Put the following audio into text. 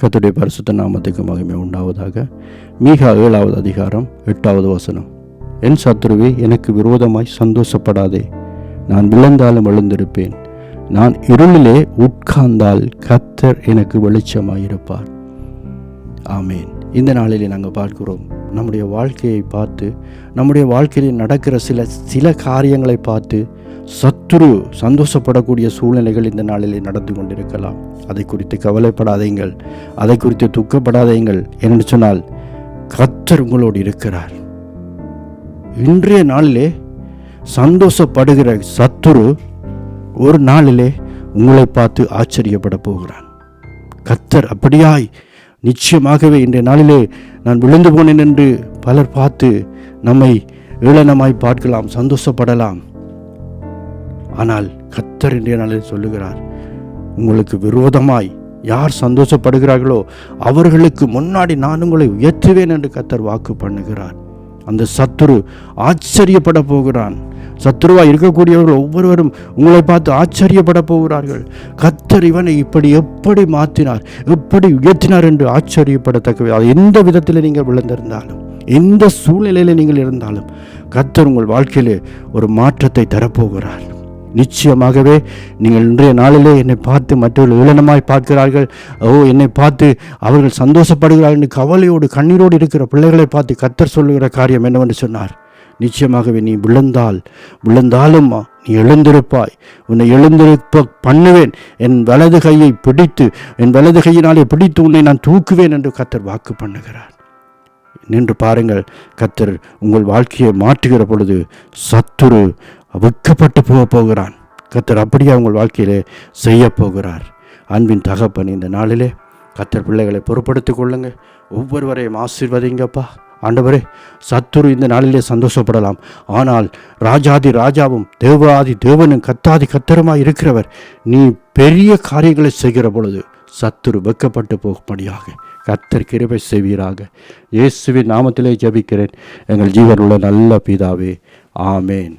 கத்துடைய பரிசுத்த நாமத்துக்கு மகிமை உண்டாவதாக. மீகா ஏழாவது அதிகாரம் எட்டாவது வசனம். என் சத்துருவே எனக்கு விரோதமாய் சந்தோஷப்படாதே. நான் விழுந்தாலும் எழுந்திருப்பேன். நான் இருளிலே உட்கார்ந்தால் கத்தர் எனக்கு வெளிச்சமாயிருப்பார். ஆமேன். இந்த நாளிலே நாங்கள் பார்க்கிறோம் நம்முடைய வாழ்க்கையை பார்த்து நம்முடைய வாழ்க்கையில் நடக்கிற சில சில காரியங்களை பார்த்து சத்துரு சந்தோஷப்படக்கூடிய சூழ்நிலைகள் இந்த நாளிலே நடந்து கொண்டிருக்கலாம். அதை குறித்து கவலைப்படாதீங்கள். அதை குறித்து துக்கப்படாதீங்கள் என்று சொன்னால் கத்தர் உங்களோடு இருக்கிறார். இன்றைய நாளிலே சந்தோஷப்படுகிற சத்துரு ஒரு நாளிலே உங்களை பார்த்து ஆச்சரியப்பட போகிறான். கத்தர் அப்படியாய் நிச்சயமாகவே இன்றைய நாளிலே நான் விழுந்து போனேன் என்று பலர் பார்த்து நம்மை ஏளனமாய் பார்க்கலாம் சந்தோஷப்படலாம். ஆனால் கத்தர் இன்றைய நாளில் சொல்லுகிறார் உங்களுக்கு விரோதமாய் யார் சந்தோஷப்படுகிறார்களோ அவர்களுக்கு முன்னாடி நான் உங்களை உயர்த்துவேன் என்று கத்தர் வாக்கு பண்ணுகிறார். அந்த சத்துரு ஆச்சரியப்பட போகிறான். சத்துருவாக இருக்கக்கூடியவர்கள் ஒவ்வொருவரும் உங்களை பார்த்து ஆச்சரியப்பட போகிறார்கள். கத்தர் இவனை இப்படி எப்படி மாற்றினார் எப்படி உயர்த்தினார் என்று ஆச்சரியப்படத்தக்க அது எந்த விதத்தில் நீங்கள் விழுந்திருந்தாலும் எந்த சூழ்நிலையில் நீங்கள் இருந்தாலும் கத்தர் உங்கள் வாழ்க்கையிலே ஒரு மாற்றத்தை தரப்போகிறார். நிச்சயமாகவே நீங்கள் இன்றைய நாளிலே என்னை பார்த்து மற்றவர்கள் ஏளனமாய் பார்க்கிறார்கள். ஓ என்னை பார்த்து அவர்கள் சந்தோஷப்படுகிறார்கள் என்று கவலையோடு கண்ணீரோடு இருக்கிற பிள்ளைகளை பார்த்து கத்தர் சொல்லுகிற காரியம் என்னவென்று சொன்னார். நிச்சயமாகவே நீ விழுந்தால் விழுந்தாலும் நீ எழுந்திருப்பாய். உன்னை எழுந்திருப்ப பண்ணுவேன். என் வலது கையை பிடித்து என் வலது கையினாலே பிடித்து உன்னை நான் தூக்குவேன் என்று கத்தர் வாக்கு பண்ணுகிறார். நின்று பாருங்கள் கத்தர் உங்கள் வாழ்க்கையை மாற்றுகிற பொழுது சத்துரு வெக்கப்பட்டு போக போகிறான். கத்தர் அப்படியே அவங்க வாழ்க்கையிலே செய்ய போகிறார். அன்பின் தகப்பன் இந்த நாளிலே கத்தர் பிள்ளைகளை பொறுப்படுத்திக் கொள்ளுங்க ஒவ்வொருவரையும் ஆசீர்வதிங்கப்பா. ஆண்டவரே சத்துரு இந்த நாளிலே சந்தோஷப்படலாம். ஆனால் ராஜாதி ராஜாவும் தேவாதி தேவனும் கத்தாதி கத்தருமாய் இருக்கிறவர். நீ பெரிய காரியங்களை செய்கிற பொழுது சத்துரு வெக்கப்பட்டு போகும்படியாக கத்தர் கிருபை செய்வீராக. இயேசுவின் நாமத்திலே ஜபிக்கிறேன். எங்கள் ஜீவனுள்ள நல்ல பிதாவே. ஆமேன்.